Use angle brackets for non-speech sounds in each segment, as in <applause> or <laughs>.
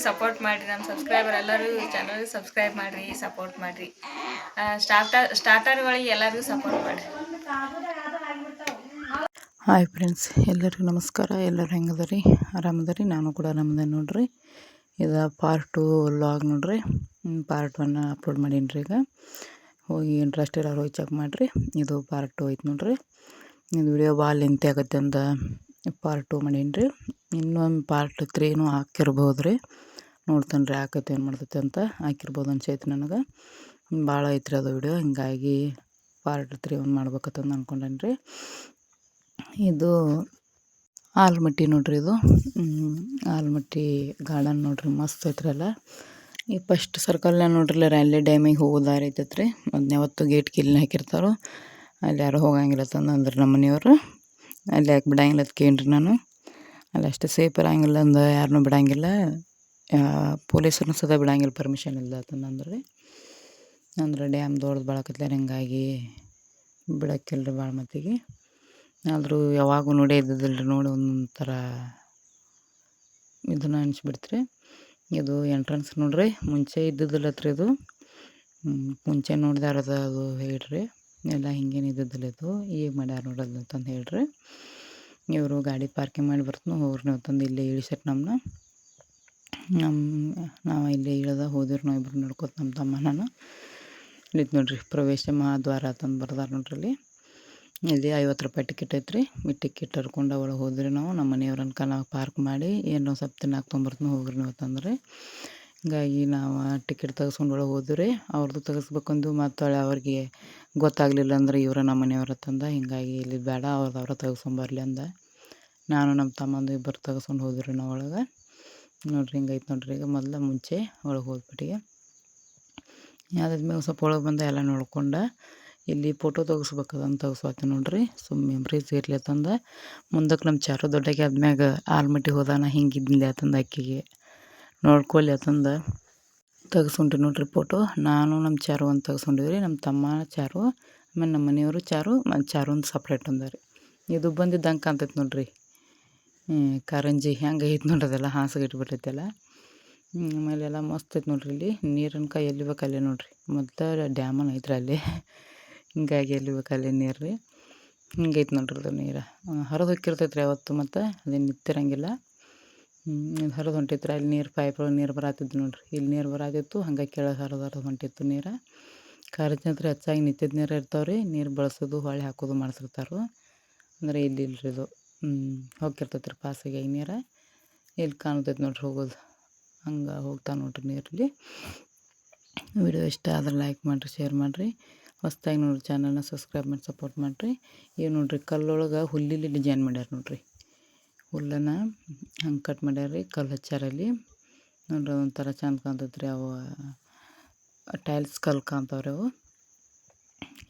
ಚಾನಲ್ಗೆ ಸಪೋರ್ಟ್ ಮಾಡಿರಿ ನಮ್ಮ ಸಬ್ಸ್ಕ್ರೈಬರ್ ಎಲ್ಲರೂ ಚಾನಲ್ಗೆ ಸಬ್ಸ್ಕ್ರೈಬ್ ಮಾಡಿರಿ ಸಪೋರ್ಟ್ ಮಾಡಿರಿ. ಸ್ಟಾರ್ಟರ್ ಸ್ಟಾರ್ಟರ್ಗಳಿಗೆ ಎಲ್ಲರಿಗೂ ಸಪೋರ್ಟ್ ಮಾಡಿರಿ. ಹಾಯ್ ಫ್ರೆಂಡ್ಸ್ ಎಲ್ಲರಿಗೂ ನಮಸ್ಕಾರ. ಎಲ್ಲರೂ ಹೆಂಗದರಿ? ಆರಾಮದರಿ? ನಾನು ಕೂಡ ಆರಾಮದ ನೋಡ್ರಿ. ಇದು ಪಾರ್ಟ್ ಟು ಲಾಗ್ ನೋಡ್ರಿ. ಪಾರ್ಟ್ ಒನ್ ಅಪ್ಲೋಡ್ ಮಾಡೀನಿ ರೀ ಈಗ. ಹೋಗಿ ಇಂಟ್ರೆಸ್ಟ್ ಇರೋರು ಹೋಗಿ ಚೆಕ್ ಮಾಡಿರಿ. ಇದು ಪಾರ್ಟ್ ಟು ಐತೆ ನೋಡ್ರಿ. ಇದು ವಿಡಿಯೋ ಭಾಳ ಲೆಂತಿ ಆಗತ್ತೆ ಅಂತ ಪಾರ್ಟ್ ಟು ಮಾಡೀನಿ ರೀ ಇನ್ನೊಂದು ಪಾರ್ಟ್ ತ್ರೀನೂ ಹಾಕಿರ್ಬೋದು ರೀ ನೋಡ್ತಾನೆ ರೀ ಆಕೈತೆ ಏನು ಮಾಡ್ತೈತೆ ಅಂತ ಹಾಕಿರ್ಬೋದು ಅನ್ಸೈತೆ ನನಗೆ. ಭಾಳ ಐತ್ರಿ ಅದು ವಿಡಿಯೋ ಹಿಂಗಾಗಿ ಪಾರ್ಟ್ ತ್ರೀ ಒಂದು ಮಾಡ್ಬೇಕತ್ತಂದು ಅಂದ್ಕೊಂಡೇನಿ ರೀ ಇದು ಆಲ್ಮಟ್ಟಿ ನೋಡ್ರಿ ಇದು. ಆಲ್ಮಟ್ಟಿ ಗಾರ್ಡನ್ ನೋಡ್ರಿ, ಮಸ್ತ್ ಐತ್ರಿ ಅಲ್ಲ. ಈ ಫಸ್ಟ್ ಸರ್ಕಲ್ ನೋಡ್ರಿ ಅಲ್ಲೇ ಡ್ಯಾಮಿಗೆ ಹೋಗೋ ದಾರಿ ಐತೈತೆ ರೀ ಯಾವತ್ತು ಗೇಟ್ ಕಿಲ್ನ ಹಾಕಿರ್ತಾರೋ, ಅಲ್ಲಿ ಯಾರು ಹೋಗಂಗಿಲ್ಲ ತಂದು ಅಂದ್ರೆ ನಮ್ಮ ಮನೆಯವರು. ಅಲ್ಲಿ ಯಾಕೆ ಬಿಡಂಗಿಲ್ಲ ಅಂತ ರೀ ನಾನು. ಅಲ್ಲಿ ಅಷ್ಟು ಸೇಫ್ ಇರಂಗಿಲ್ಲ ಅಂದ ಯಾರನ್ನೂ ಬಿಡಂಗಿಲ್ಲ. ಪೊಲೀಸರನ್ನು ಸದಾ ಬಿಡಂಗಿಲ್ಲ ಪರ್ಮಿಷನ್ ಇಲ್ಲ ಅಂತಂದ್ರೆ ಅಂದ್ರೆ. ಡ್ಯಾಮ್ ದೊಡ್ಡದು ಹೀಗಾಗಿ ಹಿಂಗಾಗಿ ರೀ ಭಾಳ ಮತ್ತಿಗೆ. ಆದರೂ ಯಾವಾಗೂ ನೋಡೇ ಇದ್ದಿದ್ದಿಲ್ಲ ರೀ ನೋಡಿ ಒಂಥರ ಇದನ್ನ ಅನಿಸ್ಬಿಡ್ತ್ರಿ. ಇದು ಎಂಟ್ರೆನ್ಸ್ ನೋಡ್ರಿ, ಮುಂಚೆ ಇದ್ದಿದ್ದಿಲ್ಲತ್ರಿ ಇದು. ಮುಂಚೆ ನೋಡ್ದಾರದ ಅದು ಹೇಳ್ರಿ. ಎಲ್ಲ ಹಿಂಗೇನು ಇದ್ದಿದ್ದಿಲ್ಲ ಇದು. ಈಗ ಮಾಡ್ಯಾರ ನೋಡೋದು ಅಂತಂದು ಹೇಳ್ರಿ. ಇವರು ಗಾಡಿ ಪಾರ್ಕಿಂಗ್ ಮಾಡಿ ಬರ್ತನು ಹೋಗ್ರಿ ನೀವು ತಂದು ಇಲ್ಲೇ ಇಳಿಸ್ಯಾರ ನಮ್ಮನ್ನ ನಮ್ಮ ನಾವು ಇಲ್ಲಿ ಇಳ್ದು ಹೋದಿವ್ರಿ ನಾವು ಇಬ್ರು ನಡ್ಕೊತ ನಮ್ಮ ತಮ್ಮನ ಇಲ್ಲಿತ್ತು ನೋಡ್ರಿ, ಪ್ರವೇಶ ಮಹಾದ್ವಾರ ಅಂತಂದು ಬರ್ದಾರ ನೋಡ್ರಿ ಇಲ್ಲಿ ಇಲ್ಲಿ ಐವತ್ತು ರೂಪಾಯಿ ಟಿಕೆಟ್ ಐತ್ರಿ. ಈ ಟಿಕೆಟ್ ಹರ್ಕೊಂಡು ಒಳಗೆ ಹೋದ್ರಿ ನಾವು ನಮ್ಮ ಮನೆಯವ್ರ ಅನ್ಕ ನಾವು ಪಾರ್ಕ್ ಮಾಡಿ, ಏನೋ ಸ್ವಲ್ಪ ತಿನ್ನಾಕ ತೊಗೊಂಬರ್ತೀನಿ ಹೋಗ್ರಿ ನೀವು ಅಂತಂದ್ರೆ. ಹಿಂಗಾಗಿ ನಾವು ಟಿಕೆಟ್ ತೆಗೆಸ್ಕೊಂಡು ಒಳಗೆ ಹೋದ್ರಿ. ಅವ್ರದ್ದು ತೆಗೆಸ್ಬೇಕಂದು ಮತ್ತು ಹೊಳ್ಳಿ ಅವ್ರಿಗೆ ಗೊತ್ತಾಗಲಿಲ್ಲ ಅಂದ್ರೆ ಇವರು ನಮ್ಮ ಮನೆಯವ್ರ ತಂದ. ಹಿಂಗಾಗಿ ಇಲ್ಲಿ ಬೇಡ ಅವ್ರದ್ದು ಅವ್ರ ತೆಗೆಸ್ಕೊಂಬರ್ಲಿ ಅಂದ. ನಾನು ನಮ್ಮ ತಮ್ಮಂದು ಇಬ್ಬರು ತೆಗೆಸ್ಕೊಂಡು ಹೋದ್ರಿ ನಾವು ಒಳಗೆ. ನೋಡ್ರಿ ಹಿಂಗೈತೆ ನೋಡ್ರಿ ಈಗ ಮೊದಲ ಮುಂಚೆ ಒಳಗೆ ಹೋದ್ಬಿಟ್ಟಿಗೆ ಅದಾದ್ಮೇಲೆ ಸ್ವಲ್ಪ ಒಳಗೆ ಬಂದ ಎಲ್ಲ ನೋಡ್ಕೊಂಡು ಇಲ್ಲಿ ಫೋಟೋ ತೆಗಿಸ್ಬೇಕದಂತ ತೆಗಿಸ್ವಾತಿ ನೋಡ್ರಿ. ಸುಮ್ಮ ಮೆಮ್ರೀಸ್ ಇರಲಿ ಅಂತಂದ ಮುಂದಕ್ಕೆ ನಮ್ಮ ಚಾರು ದೊಡ್ಡಗೆ ಆದ್ಮ್ಯಾಗ ಆಲ್ಮಟ್ಟಿ ಹೋದಾನ ಹಿಂಗಿದ್ದಿಂದ ಅಂತಂದು ಅಕ್ಕಿಗೆ. ನೋಡ್ಕೊಳ್ಳಿ ಅಂತಂದ. ತೆಗೆಸ್ಕೊಂಡ್ರಿ ನೋಡ್ರಿ ಫೋಟೋ ನಾನು ನಮ್ಮ ಚಾರು ಒಂದು ರೀ ನಮ್ಮ ತಮ್ಮ ಚಾರು, ಆಮೇಲೆ ನಮ್ಮ ಮನೆಯವರು ಚಾರು ಚಾರು ಒಂದು ಸಪ್ರೇಟ್ ಅಂದ ರೀ. ಇದು ಬಂದಿದ್ದಂಗೆ ಕಾಣ್ತೈತೆ ನೋಡ್ರಿ. ಕಾರಂಜಿ ಹೆಂಗೆ ಐತೆ ನೋಡ್ರಿ ಅದೆಲ್ಲ ಹಾಸಿಗೆ ಇಟ್ಬಿಟ್ಟೈತೆಲ್ಲ. ಆಮೇಲೆ ಎಲ್ಲ ಮಸ್ತ್ ಐತೆ ನೋಡ್ರಿ ಇಲ್ಲಿ. ನೀರಿನ ಕೈ ಎಲ್ಲಿ ಬೇಕು ಅಲ್ಲೇ ನೋಡ್ರಿ. ಮೊದಲ ಡ್ಯಾಮನ್ ಐತ್ರಿ ಅಲ್ಲಿ. ಹಿಂಗಾಗಿ ಎಲ್ಲಿ ಬೇಕು ಅಲ್ಲೇ ನೀರು ರೀ ಹಿಂಗೈತೆ ನೋಡ್ರಿ ಅದು ನೀರು. ಹರಿದು ಹೊಕ್ಕಿರ್ತೈತೆ ರೀ ಅವತ್ತು ಮತ್ತು. ಅದೇನು ನಿಂತಿರಂಗಿಲ್ಲ. ಇದು ಹರಿದು ಹೊಂಟಿತ್ರಿ. ಅಲ್ಲಿ ನೀರು ಪೈಪ್ ಒಳಗೆ ನೀರು ಬರತ್ತಿದ್ದು ನೋಡ್ರಿ. ಇಲ್ಲಿ ನೀರು ಬರತ್ತಿತ್ತು ಹಂಗೆ ಕೆಳಗೆ ಹರಿದು ಹರಿದು ಹೊಂಟಿತ್ತು ನೀರು. ಕಾರಂಜಿ ಅಂದ್ರೆ ಹೆಚ್ಚಾಗಿ ನಿಂತಿದ್ದ ನೀರು ಇರ್ತಾವೆ ರೀ ನೀರು ಬಳಸೋದು ಹೊಳೆ ಹಾಕೋದು ಮಾಡ್ಸಿರ್ತಾರೆ. ಅಂದರೆ ಇಲ್ಲಿ ಇಲ್ರಿ ಇದು. ಹೋಗಿರ್ತೈತೆ ರೀ ಪಾಸಿಗೆ ನೀರು. ಇಲ್ಲಿ ಕಾಣ್ತೈತೆ ನೋಡ್ರಿ ಹೋಗೋದು. ಹಂಗೆ ಹೋಗ್ತಾ ನೋಡ್ರಿ ನೀರಲ್ಲಿ. ವಿಡಿಯೋ ಇಷ್ಟ ಆದ್ರೆ ಲೈಕ್ ಮಾಡಿರಿ ಶೇರ್ ಮಾಡಿರಿ. ಹೊಸ್ದಾಗಿ ನೋಡ್ರಿ ಚಾನಲ್ನ ಸಬ್ಸ್ಕ್ರೈಬ್ ಮಾಡಿ ಸಪೋರ್ಟ್ ಮಾಡಿರಿ. ಇವು ನೋಡ್ರಿ ಕಲ್ಲೊಳಗೆ ಹುಲ್ಲಿಲಿ ಡಿಸೈನ್ ಮಾಡ್ಯಾರ ನೋಡ್ರಿ. ಹುಲ್ಲನ್ನು ಹಂಗೆ ಕಟ್ ಮಾಡ್ಯಾರ ರೀ, ಕಲ್ಲು ಹಚ್ಚಾರಲ್ಲಿ. ನೋಡ್ರಿ ಒಂಥರ ಚಂದ ಕಾಣ್ತೈತೆ ರೀ ಅವು. ಟೈಲ್ಸ್ ಕಲ್ಲು ಕಾಣ್ತಾವ್ರಿ ಅವು.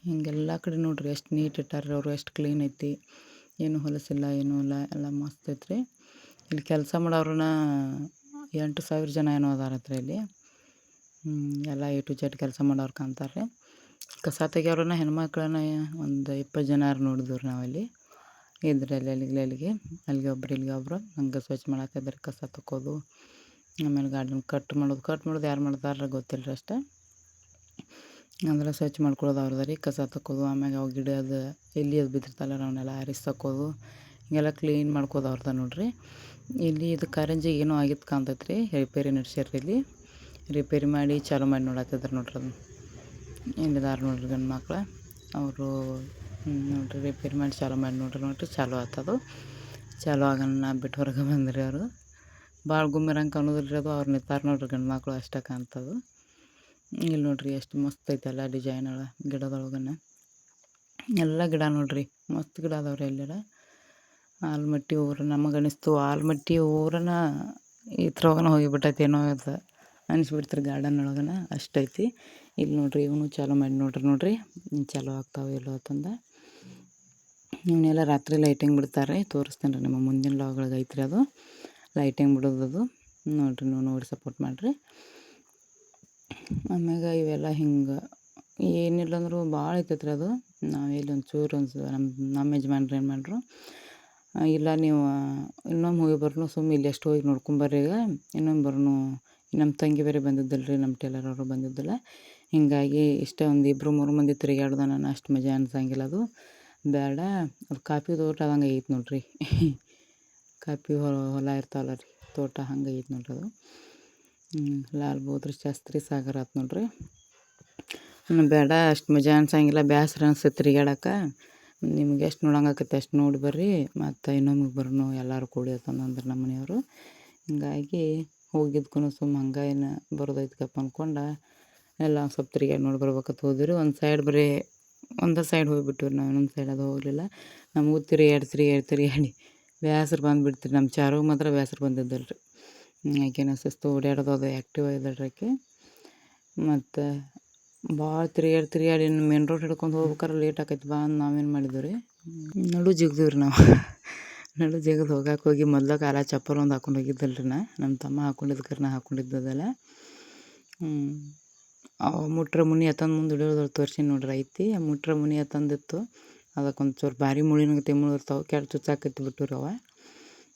ಹಿಂಗೆಲ್ಲ ಕಡೆ ನೋಡ್ರಿ ಎಷ್ಟು ನೀಟ್ ಇಟ್ಟಾರ್ರಿ ಅವರು, ಎಷ್ಟು ಕ್ಲೀನ್ ಐತಿ. ಏನು ಹೊಲಸಿಲ್ಲ ಏನು ಇಲ್ಲ, ಎಲ್ಲ ಮಸ್ತ್ ಐತ್ರಿ. ಇಲ್ಲಿ ಕೆಲಸ ಮಾಡೋರನ್ನ ಎಂಟು ಸಾವಿರ ಜನ ಏನೋ ಹತ್ರ ಇಲ್ಲಿ. ಎಲ್ಲ ಎ ಟು ಜೆಡ್ ಕೆಲಸ ಮಾಡೋರು ಕಾಣ್ತಾರೆ ಕಸ ತೆಗಿಯೋರನ್ನ ಹೆಣ್ಮಕ್ಳನ್ನ ಒಂದು ಇಪ್ಪತ್ತು ಜನ ನೋಡಿದ್ರು ನಾವಲ್ಲಿ ಇದ್ರಲ್ಲಿ ಅಲ್ಲಿಗೆ ಅಲ್ಲಿಗೆ. ಅಲ್ಲಿಗೆ ಒಬ್ರು, ಇಲ್ಲಿಗೆ ಒಬ್ರು. ಹಂಗೆ ಸ್ವಚ್ಛ ಮಾಡತ್ತಿದ್ರೆ ಕಸ ತಕ್ಕೋದು. ಆಮೇಲೆ ಗಾರ್ಡನ್ ಕಟ್ ಮಾಡೋದು ಕಟ್ ಮಾಡೋದು ಯಾರು ಮಾಡ್ತಾರ ಗೊತ್ತಿಲ್ಲ ರೀ ಅಷ್ಟೇ. ಅಂದ್ರೆ ಸ್ವಚ್ಛ ಮಾಡ್ಕೊಳ್ಳೋದು ಅವ್ರದ್ದು ರೀ. ಕಸ ತಕ್ಕೋದು, ಆಮ್ಯಾಗ ಅವು ಗಿಡದ ಎಲ್ಲಿ ಅದು ಬಿದ್ದಿರ್ತಲ್ಲ ಅವನ್ನೆಲ್ಲ ಆರಿಸಿ ತಕ್ಕೋದು. ಹಿಂಗೆಲ್ಲ ಕ್ಲೀನ್ ಮಾಡ್ಕೋದು ಅವ್ರದ್ದು ನೋಡ್ರಿ. ಇಲ್ಲಿ ಇದು ಕಾರಂಜಿ ಏನೋ ಆಗಿತ್ತು ಕಾಣ್ತೈತೆ ರೀ ರಿಪೇರಿ ನಡೆಸ್ಯಾರ ಇಲ್ಲಿ. ರಿಪೇರಿ ಮಾಡಿ ಚಾಲು ಮಾಡಿ ನೋಡತ್ತಿದ್ರು ನೋಡ್ರಿ ಅದು ಇಲ್ಲಿದಾರ ನೋಡ್ರಿ ಗಂಡು ಮಕ್ಳು. ಅವರು ನೋಡ್ರಿ ರಿಪೇರಿ ಮಾಡಿ ಚಾಲು ಮಾಡಿ ನೋಡ್ರಿ ನೋಡ್ರಿ ಚಾಲು ಆತದು. ಚಾಲು ನಾ ಬಿಟ್ಟು ಹೊರಗೆ ಬಂದ್ರಿ ಅವರು. ಭಾಳ ಗುಮ್ಮಿರಂಗೆ ಅನ್ನೋದಿಲ್ಲ ರೀ ಅದು ಅವ್ರು ನಿಂತಾರೆ ನೋಡ್ರಿ ಗಂಡು ಮಕ್ಳು ಅಷ್ಟೇ ಕಾಣ್ತದು. ಇಲ್ಲಿ ನೋಡ್ರಿ ಎಷ್ಟು ಮಸ್ತ್ ಐತಲ್ಲ ಡಿಸೈನ್ ಒಳ ಗಿಡದೊಳಗನ. ಎಲ್ಲ ಗಿಡ ನೋಡ್ರಿ, ಮಸ್ತ್ ಗಿಡ ಅದಾವ್ರಿ ಎಲ್ಲರ ಆಲ್ಮಟ್ಟಿ ಊರ ನಮಗೆ ಅನಿಸ್ತು, ಆಲ್ಮಟ್ಟಿ ಊರನ ಈ ಹೋಗಿಬಿಟ್ಟೈತಿ ಏನೋ ಅದು ಅನಿಸ್ಬಿಡ್ತಾರೆ ಗಾರ್ಡನ್ ಒಳಗನ ಅಷ್ಟೈತಿ ಇಲ್ಲಿ ನೋಡ್ರಿ ಇವನು ಚಾಲೂ ಮಾಡಿ ನೋಡ್ರಿ ನೋಡ್ರಿ ಚಾಲೋ ಆಗ್ತಾವೆ ಇಲ್ಲೋ ಅಂತಂದ. ಇವನ್ನೆಲ್ಲ ರಾತ್ರಿ ಲೈಟಿಂಗ್ ಬಿಡ್ತಾರೆ ತೋರಿಸ್ತೇನೆ ರೀ ನಿಮ್ಮ ಮುಂದಿನ ಲಾಗ್ಗಳಿಗೆ ಐತ್ರಿ ಅದು. ಲೈಟಿಂಗ್ ಬಿಡೋದು ಅದು ನೋಡ್ರಿ ನೀವು ನೋಡಿ ಸಪೋರ್ಟ್ ಮಾಡಿರಿ. ಆಮ್ಯಾಗ ಇವೆಲ್ಲ ಹಿಂಗೆ. ಏನಿಲ್ಲ ಅಂದರೂ ಭಾಳ ಐತೈತೆ ರೀ ಅದು. ನಾವು ಎಲ್ಲಿ ಒಂಚೂರು ಒಂದು ನಮ್ಮ ನಮ್ಮ ಯಜಮಾನ್ರು ಏನು ಮಾಡ್ರು ಇಲ್ಲ ನೀವು ಇನ್ನೊಮ್ಮೆ ಹೋಗಿ ಬರ್ನು ಸುಮ್ಮನೆ ಇಲ್ಲಿ ಎಷ್ಟು ಹೋಗಿ ನೋಡ್ಕೊಂಬರ್ರಿ ಈಗ. ಇನ್ನೊಮ್ಮೆ ಬರ್ನು ನಮ್ಮ ತಂಗಿ ಬೇರೆ ಬಂದಿದ್ದಲ್ಲ ರೀ ನಮ್ಮ ಟೇಲರ್ ಅವರು ಬಂದಿದ್ದಿಲ್ಲ. ಹೀಗಾಗಿ ಇಷ್ಟೇ ಒಂದು ಇಬ್ಬರು ಮೂರು ಮಂದಿ ತಿರುಗಾಡ್ದ ನಾನು ಅಷ್ಟು ಮಜಾ ಅನ್ಸಂಗಿಲ್ಲ ಅದು. ಬೇಡ ಅದು ಕಾಫಿ ತೋಟ ಅದಂಗೆ ಐತೆ ನೋಡ್ರಿ. <laughs> ಕಾಫಿ ಹೊಲ ಇರ್ತಾವಲ್ಲ ರೀ, ತೋಟ ಹಂಗೆ ಐತೆ ನೋಡ್ರಿ ಅದು. ಲಾಲ್ ಬಹದ್ದೂರ್ ಶಾಸ್ತ್ರಿ ಸಾಗರ ಆತು ನೋಡ್ರಿ. ಇನ್ನು ಬೇಡ, ಅಷ್ಟು ಮಜಾ ಅನ್ಸಂಗಿಲ್ಲ ಬೇಸರ ಅನ್ಸುತ್ತೆ ತಿರ್ಗ್ಯಾಡಕ್ಕೆ ನಿಮ್ಗೆ ಎಷ್ಟು ನೋಡಂಗಾಕತ್ತೆ ಅಷ್ಟು ನೋಡಿ ಬರ್ರಿ, ಮತ್ತು ಇನ್ನೊಮ್ಮೆ ಬರ್ನು ಎಲ್ಲರೂ ಕೂಡಿ ಅಂತಂದ್ರೆ ನಮ್ಮ ಮನೆಯವರು. ಹಿಂಗಾಗಿ ಹೋಗಿದ್ಕೂ ಸುಮ್ಮ ಹಂಗೆ ಏನು ಬರೋದೈತ್ಕಪ್ಪ ಅಂದ್ಕೊಂಡು ಎಲ್ಲ ಸ್ವಲ್ಪ ತಿರುಗಾಡಿ ನೋಡಿ ಬರ್ಬೇಕಂತ ಹೋದಿರಿ ಒಂದು ಸೈಡ್ ಬರೀ, ಒಂದು ಸೈಡ್ ಹೋಗಿಬಿಟ್ಟಿವ್ರಿ ನಾವು, ಇನ್ನೊಂದು ಸೈಡ್ ಅದು ಹೋಗಲಿಲ್ಲ. ನಮಗೂ ತಿರುಗಾಡಿ ತಿರುಗಾಡಿ ತಿರುಗಾಡಿ ಬೇಸ್ರ ಬಂದುಬಿಡ್ತೀರಿ ನಮ್ಮ ಚಾರು ಮಾತ್ರ ಬೇಸ್ರ ಬಂದಿದ್ದಲ್ಲ ರೀ ಆಕೆನ ಸುಸ್ತು ಓಡಾಡೋದು ಅದು ಆ್ಯಕ್ಟಿವ್ ಆಗಿದ್ದಳ್ರಿ ಆಕೆ ಮತ್ತು ಭಾಳ ತಿರುಗಾಡಿ ತಿರುಗಾಡಿ ಇನ್ನು ಮೇನ್ ರೋಡ್ ಹಿಡ್ಕೊಂಡು ಹೋಗ್ಬೇಕಾದ್ರೆ ಲೇಟ್ ಆಕೈತಿ ಬಾ ಅಂದು ನಾವೇನು ಮಾಡಿದ್ವಿ ರೀ? ನಡು ಜಿಗ್ದೀವಿ ರೀ ನಾವು. ನಡು ಜಿಗ್ದು ಹೋಗಕ್ಕೆ ಹೋಗಿ ಮೊದಲ ಕಾಲ ಚಪ್ಪಲ್ ಒಂದು ಹಾಕೊಂಡು ಹೋಗಿದ್ದಲ್ಲ ರೀ ನಾ. ನಮ್ಮ ತಮ್ಮ ಹಾಕೊಂಡಿದ್ದು ಕರೆ ನಾ ಹಾಕೊಂಡಿದ್ದದಲ್ಲ ಅವ ಮುಟ್ರ ಮುನಿ ಹತ್ತಂದು ಮುಂದೆ ಹಿಡಿಯೋದು ತೋರಿಸಿ ನೋಡ್ರಿ ಐತಿ. ಆ ಮುಟ್ರ ಮುನಿ ಎತ್ತಂದಿತ್ತು ಅದಕ್ಕೊಂದು ಚೂರು ಭಾರಿ ಮುಳಿನ ತಿಮ್ಮಳು ಇರ್ತಾವೆ. ಕೆಟ್ಟ ಚುಚ್ಚಾಕತ್ತಿ ರೀ ಅವ.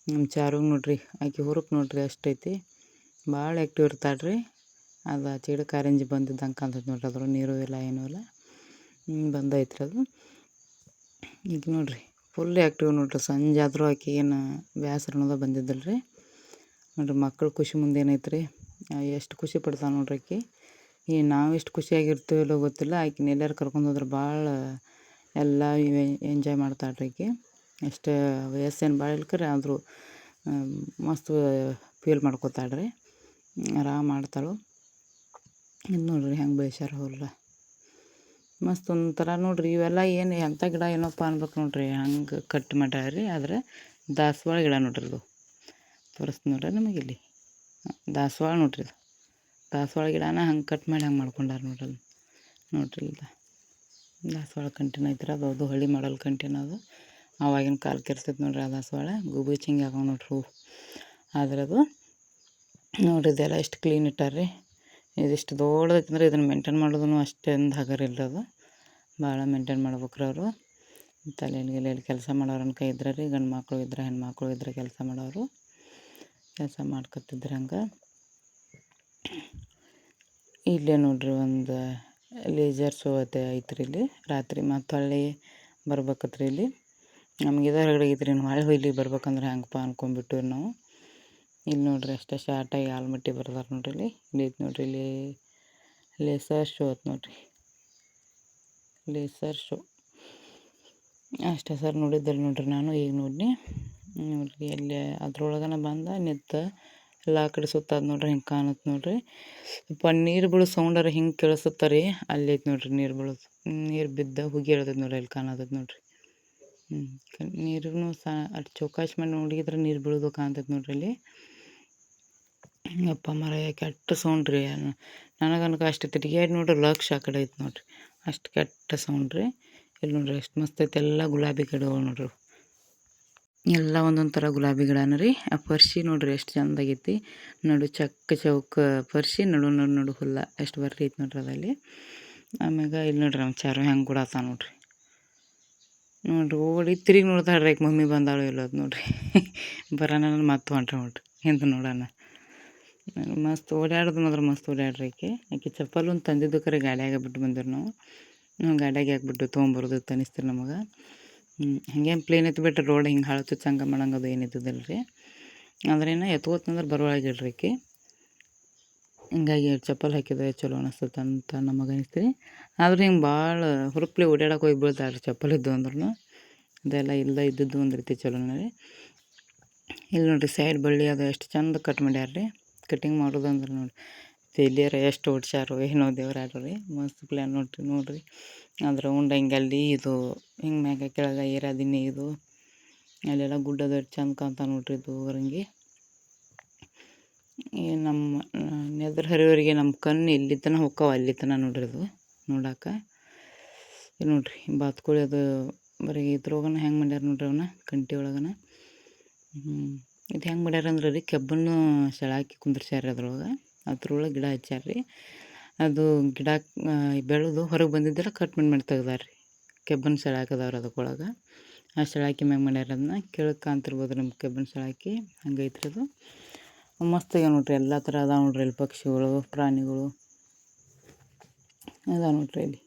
ನಮ್ಮ ಚಾರುಗೆ ನೋಡ್ರಿ, ಆಕೆ ಹುರುಕ್ ನೋಡ್ರಿ ಅಷ್ಟೈತಿ. ಭಾಳ ಆ್ಯಕ್ಟಿವ್ ಇರ್ತಾಳೆ ರೀ ಅದು ಚಿಡ ಕಾರಂಜಿ ಬಂದಿದ್ದಂಗೆ ಕಾಣ್ತೈತೆ ನೋಡ್ರಿ ಅದ್ರ ನೀರು ಇಲ್ಲ, ಏನೂ ಇಲ್ಲ. ಬಂದೈತ್ರಿ ಅದು. ಈಗ ನೋಡ್ರಿ ಫುಲ್ ಆ್ಯಕ್ಟಿವ್ ನೋಡ್ರಿ. ಸಂಜೆ ಆದರೂ ಆಕೆ ಏನು ಬೇಸರ ಅನ್ನೋದು ಬಂದಿದ್ದಲ್ಲ ರೀ ನೋಡ್ರಿ ಮಕ್ಕಳು ಖುಷಿ ಮುಂದೆ ಏನೈತೆ ರೀ ಎಷ್ಟು ಖುಷಿ ಪಡ್ತಾವೆ ನೋಡ್ರಿ ಆಕೆ. ಈ ನಾವು ಎಷ್ಟು ಖುಷಿಯಾಗಿರ್ತೀವಿಲ್ಲೋ ಗೊತ್ತಿಲ್ಲ. ಆಕಿನ ಎಲ್ಲರೂ ಕರ್ಕೊಂಡು ಹೋದ್ರೆ ಭಾಳ ಎಲ್ಲ ಎಂಜಾಯ್ ಮಾಡ್ತಾಳೆ ರೀ ಆಕೆ. ಅಷ್ಟು ವಯಸ್ಸೇನು ಭಾಳ ಇಲ್ಕರೆ ಆದರೂ ಮಸ್ತ್ ಫೀಲ್ ಮಾಡ್ಕೊತಾಳೆ ರೀ ಆರಾಮ್ ಮಾಡ್ತಾಳೆ. ಇದು ನೋಡ್ರಿ ಹೆಂಗೆ ಬೆಳೆಸ್ಯಾರ ಹುಲ್ಲ ಮಸ್ತ್ ಒಂಥರ ನೋಡ್ರಿ ಇವೆಲ್ಲ ಏನು ಎಂಥ ಗಿಡ ಏನಪ್ಪ ಅನ್ಬೇಕು ನೋಡ್ರಿ ಹಂಗೆ ಕಟ್ ಮಾಡ್ಯಾರ. ರೀ ಆದರೆ ದಾಸವಾಳ ಗಿಡ ನೋಡ್ರಿ ಇದು. ತೋರಿಸ್ತೀನಿ ನೋಡ್ರಿ ನಿಮಗೆ ಇಲ್ಲಿ. ದಾಸವಾಳ ನೋಡ್ರಿ ಇದು. ದಾಸವಾಳ ಗಿಡನ ಹಂಗೆ ಕಟ್ ಮಾಡಿ ಹಂಗೆ ಮಾಡ್ಕೊಂಡಾರ ನೋಡ್ರಿ ನೋಡ್ರಿ ಇಲ್ಲ ದಾಸವಾಳ ಕಂಟಿನ ಐತ್ರಿ ಅದು ಅದು ಹಳ್ಳಿ ಮಾಡಲ್ ಕಂಟಿನ ಅದು. ಆವಾಗಿನ ಕಾಲ ಕೆರ್ಸೈತೆ ನೋಡ್ರಿ ಆ ದಾಸವಾಳ. ಗುಬಿ ಚಿಂಗಿ ಆಗವ ನೋಡ್ರಿ ಹೂ ಆದ್ರೆ ಅದು ನೋಡ್ರಿ ಇದೆಲ್ಲ ಎಷ್ಟು ಕ್ಲೀನ್ ಇಟ್ಟಾರ್ರಿ. ಇದಿಷ್ಟು ದೊಡ್ಡದೈತೆ ಅಂದ್ರೆ ಇದನ್ನು ಮೇಂಟೈನ್ ಮಾಡೋದೂ ಅಷ್ಟೊಂದು ಹಗರಿಲ್ಲ ಅದು ಭಾಳ ಮೇಂಟೈನ್ ಮಾಡ್ಬೇಕ್ರಿ ಅವರು. ತಲೆಯಲ್ಲಿ ಗಿಲೆಯಲ್ಲಿ ಕೆಲಸ ಮಾಡೋರು ಕೈ ಇದ್ರೆ ರೀ, ಗಂಡು ಮಕ್ಕಳು ಇದ್ರೆ ಹೆಣ್ಮಕ್ಳು ಇದ್ರೆ ಕೆಲಸ ಮಾಡೋರು. ಕೆಲಸ ಮಾಡ್ಕೊತಿದ್ರು ಹಂಗೆ. ಇಲ್ಲೇ ನೋಡ್ರಿ ಒಂದು ಲೇಜರ್ ಶೋ ಐತೆ ಐತ್ರಿ ಇಲ್ಲಿ. ರಾತ್ರಿ ಮತ್ತು ಹೊಳ್ಳಿ ಬರ್ಬೇಕತ್ರಿ ಇಲ್ಲಿ. ನಮ್ಗೆ ಇದು ಹೊರಗಡೆ ಆಗೈತೆ ರೀ ಹೊಳ್ಳಿ ಇಲ್ಲಿಗೆ ಬರ್ಬೇಕಂದ್ರೆ ಹೆಂಗಪ್ಪ ಅನ್ಕೊಂಡ್ಬಿಟ್ಟು ನಾವು. ಇಲ್ಲಿ ನೋಡ್ರಿ ಅಷ್ಟೇ ಶಾರ್ಟಾಗಿ ಆಲ್ಮಟ್ಟಿ ಬರ್ತಾರೆ ನೋಡ್ರಿ ಇಲ್ಲಿ. ಇಲ್ಲಿ ಐತೆ ನೋಡ್ರಿ, ಇಲ್ಲಿ ಲೇಸರ್ ಶೋ ಐತೆ ನೋಡ್ರಿ. Laser show. ಅಷ್ಟೇ ಸರ್ ನೋಡಿದ್ದಲ್ಲಿ ನೋಡ್ರಿ ನಾನು ಈಗ ನೋಡಿ ನೋಡ್ರಿ ಅಲ್ಲಿ ಅದ್ರೊಳಗನ ಬಂದ ನಿಂತ ಎಲ್ಲ ಕಡೆ ಸುತ್ತಾದ ನೋಡ್ರಿ, ಹಿಂಗೆ ಕಾಣುತ್ತೆ ನೋಡ್ರಿ. ಸ್ವಲ್ಪ ನೀರು ಬೀಳೋ ಸೌಂಡರ ಹಿಂಗೆ ಕೇಳಿಸುತ್ತಾರೆ ರೀ. ಅಲ್ಲಿ ಐತೆ ನೋಡ್ರಿ ನೀರು ಬೀಳೋದು. ನೀರು ಬಿದ್ದ ಹುಗಿ ಹೇಳ್ತೈತೆ ನೋಡ್ರಿ, ಅಲ್ಲಿ ಕಾಣತೈತೆ ನೋಡ್ರಿ. ಹ್ಞೂ ನೀರು ಸಹ ಅಲ್ಲಿ ಚೌಕಾಶ್ ಮಾಡಿ ನೋಡಿದ್ರೆ ನೀರು ಬೀಳೋದು ಕಾಣ್ತೈತೆ ನೋಡ್ರಿ ಅಲ್ಲಿ. ಅಪ್ಪ ಮರ ಕೆಟ್ಟ ಸೌಂಡ್ ರೀ. ನನಗನ್ಕ ಅಷ್ಟು ತಿರುಗಾಡಿ ನೋಡ್ರಿ ಲಕ್ಷ ಆ ಕಡೆ ಐತೆ ನೋಡ್ರಿ. ಅಷ್ಟು ಕೆಟ್ಟ ಸೌಂಡ್ ರೀ. ಇಲ್ಲಿ ನೋಡ್ರಿ ಎಷ್ಟು ಮಸ್ತ್ ಐತೆ. ಎಲ್ಲ ಗುಲಾಬಿ ಗಿಡಗಳು ನೋಡ್ರಿ. ಎಲ್ಲ ಒಂದೊಂದು ಥರ ಗುಲಾಬಿ ಗಿಡನ ರೀ. ಆ ಪರ್ಶಿ ನೋಡ್ರಿ ಎಷ್ಟು ಚಂದಾಗೈತಿ. ನಡು ಚಕ್ಕ ಚೌಕ ಪರ್ಸಿ ನಡು ನಡು ನಡು ಹುಲ್ಲ. ಎಷ್ಟು ಬರ್ರಿ ಐತೆ ನೋಡ್ರಿ ಅದಲ್ಲಿ ಆಮ್ಯಾಗ ಇಲ್ಲಿ ನೋಡ್ರಿ ನಮ್ಮ ಚಾರು ಹೆಂಗೆ ಗುಡಾತ ನೋಡ್ರಿ. ನೋಡ್ರಿ ಓಡಿ ತಿರುಗಿ ನೋಡ್ತಾಳ್ರಿ ಆಕೆ ಮಮ್ಮಿ ಬಂದಾಳು ಇಲ್ಲ ಅದು ನೋಡ್ರಿ. ಬರೋಣ ಮತ್ತೆ ಹೊಂಟ್ರಿ ನೋಡ್ರಿ ಹಿಂದೆ ನೋಡೋಣ. ಮಸ್ತ್ ಓಡಾಡೋದು ಮಾತ್ರ ಮಸ್ತ್ ಓಡಾಡ್ರಿ ಆಕೆ. ಆಕೆ ಚಪ್ಪಲ್ ಒಂದು ತಂದಿದ್ದು ಕರೆ ಗಾಡಿಯಾಗ ಬಿಟ್ಟು ಬಂದಿರಿ ನಾವು. ನಾವು ಗಾಡಿಯಾಗಿ ಹಾಕ್ಬಿಟ್ಟು ತೊಗೊಂಬರೋದು ಅನಿಸ್ತೀರಿ ನಮಗೆ. ಹಂಗೇನು ಪ್ಲೇನ್ ಐತಿ ಬಿಟ್ರೆ ರೋಡ್ ಹಿಂಗೆ ಹಾಳತ್ತು ಚಂಗ ಮಾಡಂಗದು ಅದು ಇದ್ದಿದ್ದಿಲ್ಲ ರೀ ಅಂದ್ರೇನು ಎತ್ಕೋತಂದ್ರೆ ಬರುವಾಗ ಇಡ್ರಿ ಆಕೆ. ಹಿಂಗಾಗಿ ಚಪ್ಪಲ್ ಹಾಕಿದ್ರೆ ಚಲೋ ಅನಿಸ್ತೈತೆ ಅಂತ ನಮಗೆ ಅನಿಸ್ತೀರಿ ಆದ್ರೆ ಹಿಂಗೆ ಭಾಳ ಹುರುಪ್ಲಿ ಓಡಾಡಕ್ಕೆ ಹೋಗಿ ಬೀಳ್ತಾಳ್ರಿ ಚಪ್ಪಲ್ ಇದ್ದು ಅಂದ್ರೂ ಇದೆಲ್ಲ ಇಲ್ಲ ಇದ್ದಿದ್ದು ಒಂದು ರೀತಿ ಚಲೋನೇ ರೀ ಇಲ್ಲಿ ನೋಡಿರಿ ಸೈಡ್ ಬಳ್ಳಿ ಅದು ಎಷ್ಟು ಚಂದ ಕಟ್ ಮಾಡ್ಯಾರ ರೀ ಕಟಿಂಗ್ ಮಾಡೋದು ಅಂದ್ರೆ ನೋಡಿ ತೆಲಿಯರ ಎಷ್ಟು ಓಡ್ಸ್ಯಾರೋ ಏನೋ ದೇವ್ರಾಡ್ರಿ ರೀ. ಮಸ್ತ್ ಪ್ಲ್ಯಾನ್ ನೋಡ್ರಿ, ನೋಡಿರಿ. ಆದ್ರೆ ಉಂಡ ಹಿಂಗೆ ಅಲ್ಲಿ ಇದು ಹಿಂಗೆ ಮ್ಯಾಗ ಕೆಳಗೆ ಏರಾದಿನಿ ಇದು. ಅಲ್ಲೆಲ್ಲ ಗುಡ್ಡದ ಚಂದ ಕಾಣ್ತಾ ನೋಡ್ರಿ ದೂರಂಗಿ ಈ ನಮ್ಮ ನೆದ್ರ ಹರಿಯೋರಿಗೆ ನಮ್ಮ ಕಣ್ಣು ಇಲ್ಲಿ ತನಕ ಹೋಕ್ಕಾವ ಅಲ್ಲಿ ತನಕ ನೋಡ್ರಿ ಅದು ನೋಡಾಕ. ಇಲ್ಲಿ ನೋಡ್ರಿ ಬಾತ್ಕೋಳಿ ಅದು ಬರೀ ಇದ್ರೊಳಗನ ಹೆಂಗೆ ಮಾಡ್ಯಾರ ನೋಡ್ರಿ ಅವನ್ನ ಕಂಟಿ ಒಳಗನ. ಇದು ಹೆಂಗೆ ಮಾಡ್ಯಾರ ಅಂದ್ರೆ ರೀ, ಕೆಬ್ಬನ್ನು ಸೆಳಾಕಿ ಕುಂದ್ರಸ್ಯಾರ ಅದ್ರೊಳಗೆ ಅದ್ರೊಳಗೆ ಗಿಡ ಹಚ್ಚಾರ ರೀ. ಅದು ಗಿಡ ಬೆಳೆದು ಹೊರಗೆ ಬಂದಿದ್ದೆಲ್ಲ ಕಟ್ ಮಾಡಿ ಮಾಡಿ ತೆಗ್ದಾರ ರೀ ಕೆಬ್ಬನ್ನು ಸೆಳಾಕದವ್ರು ಅದಕ್ಕೊಳಗೆ ಆ ಸೆಳಾಕಿ ಮ್ಯಾಗ ಮಾಡ್ಯಾರ ಅದನ್ನ ಕೆಳಗೆ ಕಾಣ್ತಿರ್ಬೋದು ನಮ್ಮ ಕೆಬ್ಬನ್ನು ಸೆಳಾಕಿ ಹಂಗೈತ್ರಿ ಅದು. ಮಸ್ತ್ ಆಗ್ಯಾವ ನೋಡ್ರಿ. ಎಲ್ಲ ಥರ ಅದಾವೆ ನೋಡ್ರಿ. ಇಲ್ಲಿ ಪಕ್ಷಿಗಳು, ಪ್ರಾಣಿಗಳು ಅದಾವೆ ನೋಡ್ರಿ ಇಲ್ಲಿ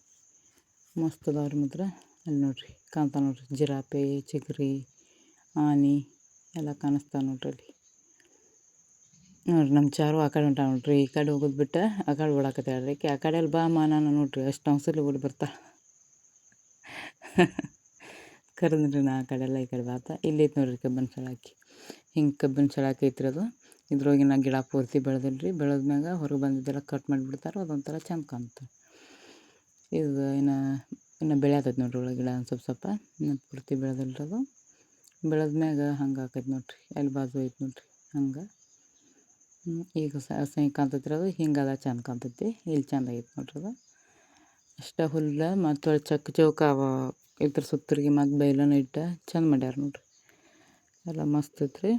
ಮಸ್ತ್ ಅದಾವ ರೀ ಮಾತ್ರ. ಅಲ್ಲಿ ನೋಡ್ರಿ. ಕಾಣ್ತಾವ ನೋಡ್ರಿ. ಜಿರಾಪೆ, ಚಿಗರಿ, ಆನೆ ಎಲ್ಲ ಕಾಣಿಸ್ತಾವ ನೋಡ್ರಿ ಅಲ್ಲಿ. ನೋಡ್ರಿ ನಮ್ಮ ಚಾರು ಆ ಕಡೆ ಹೊಂಟ ನೋಡ್ರಿ. ಈ ಕಡೆ ಹೋಗೋದು ಬಿಟ್ಟು ಆ ಕಡೆ ಓಡಾಕತ್ತಾಳ್ರಿ ಆ ಕಡೆ ಅಲ್ಲಿ ಬಾ ಮಾ ನಾನು ನೋಡ್ರಿ. ಅಷ್ಟು ಅವಸರ್ಲಿ ಓಡಿ ಬರ್ತಾ. ಕರೆದ್ರಿ ನಾ ಆ ಕಡೆ ಎಲ್ಲ ಈ ಕಡೆ ಬಾತ. ಇಲ್ಲಿ ಐತೆ ನೋಡ್ರಿ ಕಬ್ಬಿನ ಸಳಾಕಿ ಹಿಂಗೆ ಕಬ್ಬಿನ ಸಳಾಕಿ ಐತ್ರಿ ಅದು. ಇದ್ರೊಳಗಿನ ಗಿಡ ಪೂರ್ತಿ ಬೆಳೆದಿಲ್ರಿ ಬೆಳೆದ್ಮ್ಯಾಗ ಹೊರಗೆ ಬಂದಿದ್ದೆಲ್ಲ ಕಟ್ ಮಾಡಿಬಿಡ್ತಾರೆ. ಅದೊಂಥರ ಚಂದ ಕಾಣುತ್ತೆ ಇದು ಇನ್ನು ಇನ್ನು ಬೆಳೆಯತೈತೆ ನೋಡ್ರಿ ಒಳಗೆ ಗಿಡ ಸ್ವಲ್ಪ ಸ್ವಲ್ಪ. ಇನ್ನು ಪೂರ್ತಿ ಬೆಳೆದಿಲ್ರಿ ಅದು. ಬೆಳೆದ ಮ್ಯಾಗ ಹಂಗೆ ಆಕೈತೆ ನೋಡ್ರಿ. ಅಲ್ಲಿ ಬಾಜು ಐತೆ ನೋಡ್ರಿ ಹಂಗೆ. ಈಗ ಸೈ ಕಾಣ್ತೈತ್ರಿ ಅದು. ಹಿಂಗೆ ಅದ ಚಂದ ಕಾಣ್ತೈತಿ ಇಲ್ಲಿ ಚಂದ ಆಗೈತೆ ನೋಡ್ರಿ ಅದು. ಅಷ್ಟ ಹುಲ್ಲ ಮತ್ತು ಚಕ್ ಚೌಕ ಅವ. ಇದ್ರ ಸುತ್ತರಿಗೆ ಮತ್ತು ಬೈಲನ ಇಟ್ಟ ಚಂದ ಮಾಡ್ಯಾರ ನೋಡ್ರಿ. ಎಲ್ಲ ಮಸ್ತ್ ಐತ್ರಿ.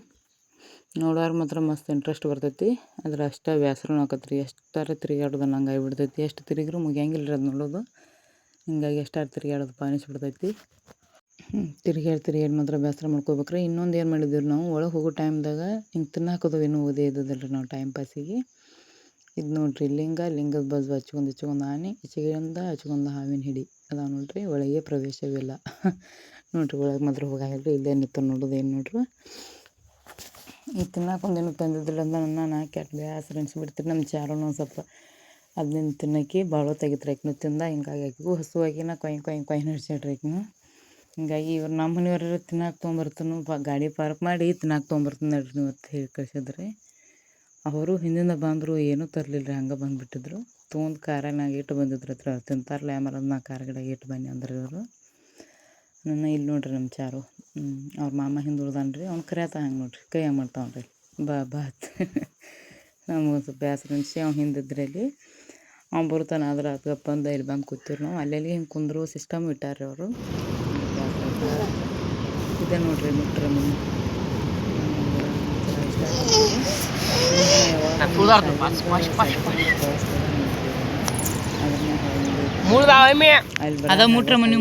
ನೋಡೋರು ಮಾತ್ರ ಮಸ್ತ್ ಇಂಟ್ರೆಸ್ಟ್ ಬರ್ತೈತಿ. ಆದ್ರೆ ಅಷ್ಟೇ ಬೇಸ್ರನೂ ಆಕತ್ರಿ ಎಷ್ಟಾರ ತಿರುಗಾಡೋದು ನಂಗೆ ಆಗಿಬಿಡ್ತೈತಿ. ಎಷ್ಟು ತಿರುಗಿದ್ರು ಮುಗಿಯಂಗಿಲ್ಲ ರೀ ಅದು ನೋಡೋದು. ಹಿಂಗಾಗಿ ಎಷ್ಟಾರು ತಿರುಗಾಡೋದು ಅನಿಸ್ಬಿಡ್ತೈತಿ. ತಿರುಗಾಡಿ ತಿರ್ಗ್ಯಾಡಿ ಮಾತ್ರ ಬೇಸರ ಮಾಡ್ಕೋಬೇಕ್ರಿ. ಇನ್ನೊಂದು ಏನು ಮಾಡಿದ್ದೀವಿ ನಾವು, ಒಳಗೆ ಹೋಗೋ ಟೈಮ್ದಾಗ ಹಿಂಗೆ ತಿನ್ನಾಕೋದು ಏನು ಓದೇ ಇದ್ದದಿಲ್ಲ ರೀ ನಾವು ಟೈಮ್ ಪಾಸಿಗೆ ಇದು ನೋಡ್ರಿ, ಲಿಂಗ, ಲಿಂಗದ ಬಾಜು ಹಚ್ಕೊಂಡು ಹಚ್ಕೊಂಡು ಆನೆ ಈಚೆಗಿಂದ ಹಚ್ಕೊಂಡು ಹಾವಿನ ಹಿಡಿ. ಅದಾವ ನೋಡ್ರಿ, ಒಳಗೆ ಪ್ರವೇಶವಿಲ್ಲ. <laughs> ನೋಡ್ರಿ, ಒಳಗೆ ಮಾತ್ರ ಹೋಗಾಗಿಲ್ರಿ ಇಲ್ಲೇ ನಿತ್ತ ನೋಡೋದು ಏನು ನೋಡ್ರಿ. ಈಗ ತಿನ್ನಕೊಂದೇನು ತಂದಿದ್ದಿಲ್ಲ ಅಂತ ನನ್ನ ಕೆಟ್ಟ ಬೇಸರ ಅನ್ಸ್ಬಿಡ್ತೀರಿ ನಮ್ಮ ಚಾರೋನು ಒಂದು ಸ್ವಲ್ಪ ಅದನ್ನ ತಿನ್ನಕ್ಕೆ ಭಾಳ ತೆಗಿತ್ರಿ ಆಕಿನೂ ತಿಂದ. ಹಿಂಗಾಗಿ ಆಕಿಗೂ ಹಸುವಾಗಿನ ಕೊಯ್ ಕೊಯ್ ಕೊಯ್ ನಡ್ಸಿಡ್ರಿ ಆಕಿನೂ. ಹಿಂಗಾಗಿ ಇವ್ರು ನಮ್ಮ ಮನೆಯವ್ರ ತಿನ್ನಾಕ ತೊಗೊಂಬರ್ತಾನು ಪ ಗಾಡಿ ಪಾರ್ಕ್ ಮಾಡಿ ತಿನ್ನಾಕ ತೊಗೊಂಬರ್ತೀನಿ ನಡ್ರಿ ನೀವು ಅಂತ ಹೇಳಿ ಕಳ್ಸಿದ್ರಿ. ಅವರು ಹಿಂದಿಂದ ಬಂದರು ಏನೂ ತರಲಿಲ್ಲ ರೀ ಹಂಗೆ ಬಂದುಬಿಟ್ಟಿದ್ರು. ತೊಗೊಂಡು ಕಾರಾಗ ಇಟ್ಟು ಬಂದಿದ್ರು ಹತ್ರ ತಿಂತಾರಲ್ಲ ಆಮೇಲೆ ನಾ ಕಾರಗಡಾಗ ಇಟ್ಟು ಬನ್ನಿ ಅಂದ್ರೆ ಇವರು. ನನ್ನ ಇಲ್ಲಿ ನೋಡ್ರಿ ನಮ್ಮ ಚಾರು. ಅವ್ರ ಮಾಮ ಹಿಂದೆ ಉಳ್ದಾನೆ ರೀ ಅವ್ನು ಕರ್ಯಾತ ಹಂಗೆ ನೋಡ್ರಿ. ಕೈ ಹಂಗೆ ಮಾಡ್ತಾವ ರೀ ಬಾ ಬಾ ನಮ್ಗೆ ಒಂದು ಸ್ವಲ್ಪ ಬೇಸರ ಅನಿಸಿ ಅವ್ನು ಹಿಂದಿದ್ರಿ ಅಲ್ಲಿ. ಅವ್ನು ಬರ್ತಾನೆ ಆದ್ರೆ ಅದಕ್ಕಪ್ಪ ಅಂದ ಇಲ್ಲಿ ಬಂದು ಕೂತಿರು ನಾವು. ಅಲ್ಲೆಲ್ಲಿ ಹಿಂಗೆ ಕುಂದ್ರು ಸಿಸ್ಟಮ್ ಇಟ್ಟಾರ್ರಿ ಅವರು. ಇದೆ ನೋಡ್ರಿ ಮುಟ್ರೆ ಮುನ್ನ ಅದ ಮುಟ್ರ ಮನಿ